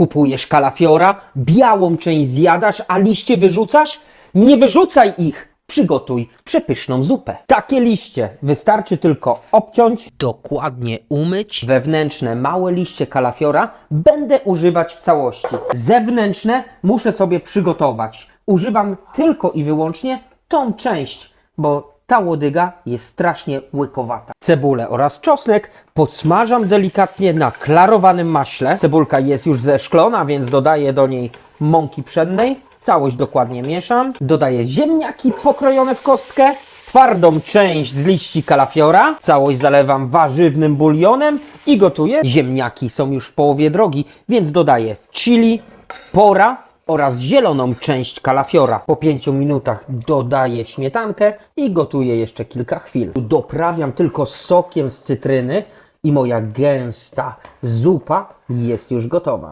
Kupujesz kalafiora, białą część zjadasz, a liście wyrzucasz? Nie wyrzucaj ich! Przygotuj przepyszną zupę. Takie liście wystarczy tylko obciąć, dokładnie umyć. Wewnętrzne małe liście kalafiora będę używać w całości. Zewnętrzne muszę sobie przygotować. Używam tylko i wyłącznie tą część, bo ta łodyga jest strasznie łykowata. Cebulę oraz czosnek podsmażam delikatnie na klarowanym maśle. Cebulka jest już zeszklona, więc dodaję do niej mąki pszennej. Całość dokładnie mieszam. Dodaję ziemniaki pokrojone w kostkę. Twardą część z liści kalafiora. Całość zalewam warzywnym bulionem i gotuję. Ziemniaki są już w połowie drogi, więc dodaję chili, pora oraz zieloną część kalafiora. Po 5 minutach dodaję śmietankę i gotuję jeszcze kilka chwil. Doprawiam tylko sokiem z cytryny i moja gęsta zupa jest już gotowa.